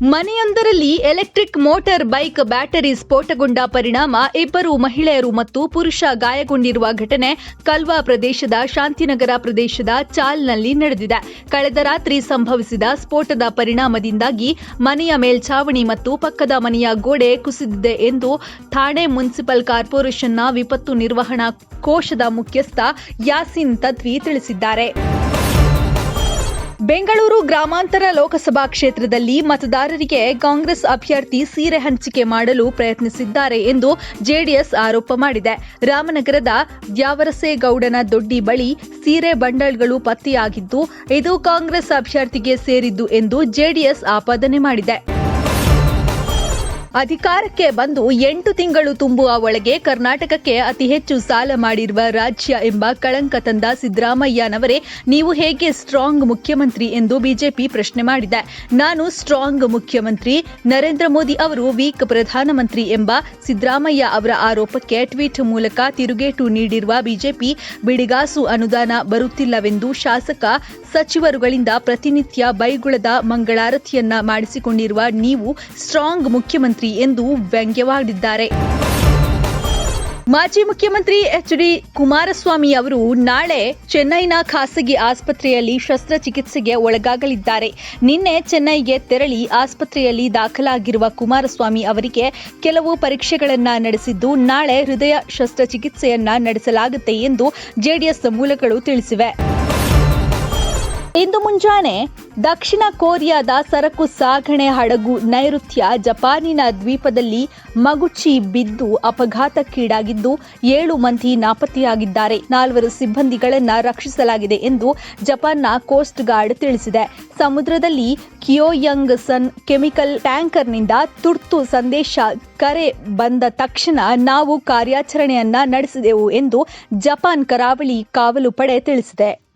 ಮನೆಯೊಂದರಲ್ಲಿ electric motor bike battery ಸ್ಫೋಟಗೊಂಡ ಪರಿಣಾಮ ಇಬ್ಬರು ಮಹಿಳೆಯರು ಮತ್ತು ಪುರುಷ ಗಾಯಗೊಂಡಿರುವ ಘಟನೆ ಕಲ್ವಾ ಪ್ರದೇಶದ ಶಾಂತಿನಗರ ಪ್ರದೇಶದ ಚಾಲ್ನಲ್ಲಿ ನಡೆದಿದೆ. ಕಳೆದ ರಾತ್ರಿ ಸಂಭವಿಸಿದ ಸ್ಫೋಟದ ಪರಿಣಾಮದಿಂದಾಗಿ ಮನೆಯ ಮೇಲ್ಛಾವಣಿ ಮತ್ತು ಪಕ್ಕದ ಮನೆಯ ಗೋಡೆ ಕುಸಿದಿದೆ ಎಂದು ಥಾಣೆ ಮುನ್ಸಿಪಲ್ ಕಾರ್ಪೊರೇಷನ್ನ ವಿಪತ್ತು ನಿರ್ವಹಣಾ ಕೋಶದ ಮುಖ್ಯಸ್ಥ ಯಾಸಿನ್ ತದ್ವಿ ತಿಳಿಸಿದ್ದಾರೆ. ಬೆಂಗಳೂರು ಗ್ರಾಮಾಂತರ ಲೋಕಸಭಾ ಕ್ಷೇತ್ರದಲ್ಲಿ ಮತದಾರರಿಗೆ ಕಾಂಗ್ರೆಸ್ ಅಭ್ಯರ್ಥಿ ಸೀರೆ ಹಂಚಿಕೆ ಮಾಡಲು ಪ್ರಯತ್ನಿಸಿದ್ದಾರೆ ಎಂದು ಜೆಡಿಎಸ್ ಆರೋಪ ಮಾಡಿದೆ. ರಾಮನಗರದ ದ್ಯಾವರಸೇಗೌಡನ ದೊಡ್ಡಿ ಬಳಿ ಸೀರೆ ಬಂಡಲ್ಗಳು ಪತ್ತೆಯಾಗಿದ್ದು, ಇದು ಕಾಂಗ್ರೆಸ್ ಅಭ್ಯರ್ಥಿಗೆ ಸೇರಿದ್ದು ಎಂದು ಜೆಡಿಎಸ್ ಆಪಾದನೆ ಮಾಡಿದೆ. ಅಧಿಕಾರಕ್ಕೆ ಬಂದು ಎಂಟು ತಿಂಗಳು ತುಂಬುವ ಒಳಗೆ ಕರ್ನಾಟಕಕ್ಕೆ ಅತಿ ಹೆಚ್ಚು ಸಾಲ ಮಾಡಿರುವ ರಾಜ್ಯ ಎಂಬ ಕಳಂಕ ತಂದ ಸಿದ್ದರಾಮಯ್ಯನವರೇ, ನೀವು ಹೇಗೆ ಸ್ಟ್ರಾಂಗ್ ಮುಖ್ಯಮಂತ್ರಿ ಎಂದು ಬಿಜೆಪಿ ಪ್ರಶ್ನೆ ಮಾಡಿದೆ. ನಾನು ಸ್ಟ್ರಾಂಗ್ ಮುಖ್ಯಮಂತ್ರಿ ನರೇಂದ್ರ ಮೋದಿ ಅವರು ವೀಕ್ ಪ್ರಧಾನಮಂತ್ರಿ ಎಂಬ ಸಿದ್ದರಾಮಯ್ಯ ಅವರ ಆರೋಪಕ್ಕೆ ಟ್ವೀಟ್ ಮೂಲಕ ತಿರುಗೇಟು ನೀಡಿರುವ ಬಿಜೆಪಿ, ಬಿಡಿಗಾಸು ಅನುದಾನ ಬರುತ್ತಿಲ್ಲವೆಂದು ಶಾಸಕ ಸಚಿವರುಗಳಿಂದ ಪ್ರತಿನಿತ್ಯ ಬೈಗುಳದ ಮಂಗಳಾರತಿಯನ್ನ ಮಾಡಿಸಿಕೊಂಡಿರುವ ನೀವು ಸ್ಟ್ರಾಂಗ್ ಮುಖ್ಯಮಂತ್ರಿ ಎಂದು ವ್ಯಂಗ್ಯವಾಡಿದ್ದಾರೆ ಮಾಜಿ ಮುಖ್ಯಮಂತ್ರಿ ಎಚ್ ಡಿ ಕುಮಾರಸ್ವಾಮಿ ಅವರು ನಾಳೆ ಚೆನ್ನೈನ ಖಾಸಗಿ ಆಸ್ಪತ್ರೆಯಲ್ಲಿ ಶಸ್ತ್ರಚಿಕಿತ್ಸೆಗೆ ಒಳಗಾಗಲಿದ್ದಾರೆ. ನಿನ್ನೆ ಚೆನ್ನೈಗೆ ತೆರಳಿ ಆಸ್ಪತ್ರೆಯಲ್ಲಿ ದಾಖಲಾಗಿರುವ ಕುಮಾರಸ್ವಾಮಿ ಅವರಿಗೆ ಕೆಲವು ಪರೀಕ್ಷೆಗಳನ್ನು ನಡೆಸಿದ್ದು, ನಾಳೆ ಹೃದಯ ಶಸ್ತ್ರಚಿಕಿತ್ಸೆಯನ್ನ ನಡೆಸಲಾಗುತ್ತೆ ಎಂದು ಜೆಡಿಎಸ್ ಮೂಲಗಳು ತಿಳಿಸಿವೆ. ಇಂದು ಮುಂಜಾನೆ ದಕ್ಷಿಣ ಕೊರಿಯಾದ ಸರಕು ಸಾಗಣೆ ಹಡಗು ನೈಋತ್ಯ ಜಪಾನಿನ ದ್ವೀಪದಲ್ಲಿ ಮಗುಚಿ ಬಿದ್ದು ಅಪಘಾತಕ್ಕೀಡಾಗಿದ್ದು ಏಳು ಮಂದಿ ನಾಪತ್ತೆಯಾಗಿದ್ದಾರೆ. ನಾಲ್ವರು ಸಿಬ್ಬಂದಿಗಳನ್ನು ರಕ್ಷಿಸಲಾಗಿದೆ ಎಂದು ಜಪಾನ್ನ ಕೋಸ್ಟ್ ಗಾರ್ಡ್ ತಿಳಿಸಿದೆ. ಸಮುದ್ರದಲ್ಲಿ ಕಿಯೋಯಂಗ್ ಸನ್ ಕೆಮಿಕಲ್ ಟ್ಯಾಂಕರ್ನಿಂದ ತುರ್ತು ಸಂದೇಶ ಕರೆ ಬಂದ ತಕ್ಷಣ ನಾವು ಕಾರ್ಯಾಚರಣೆಯನ್ನ ನಡೆಸಿದೆವು ಎಂದು ಜಪಾನ್ ಕರಾವಳಿ ಕಾವಲು ಪಡೆ ತಿಳಿಸಿದೆ.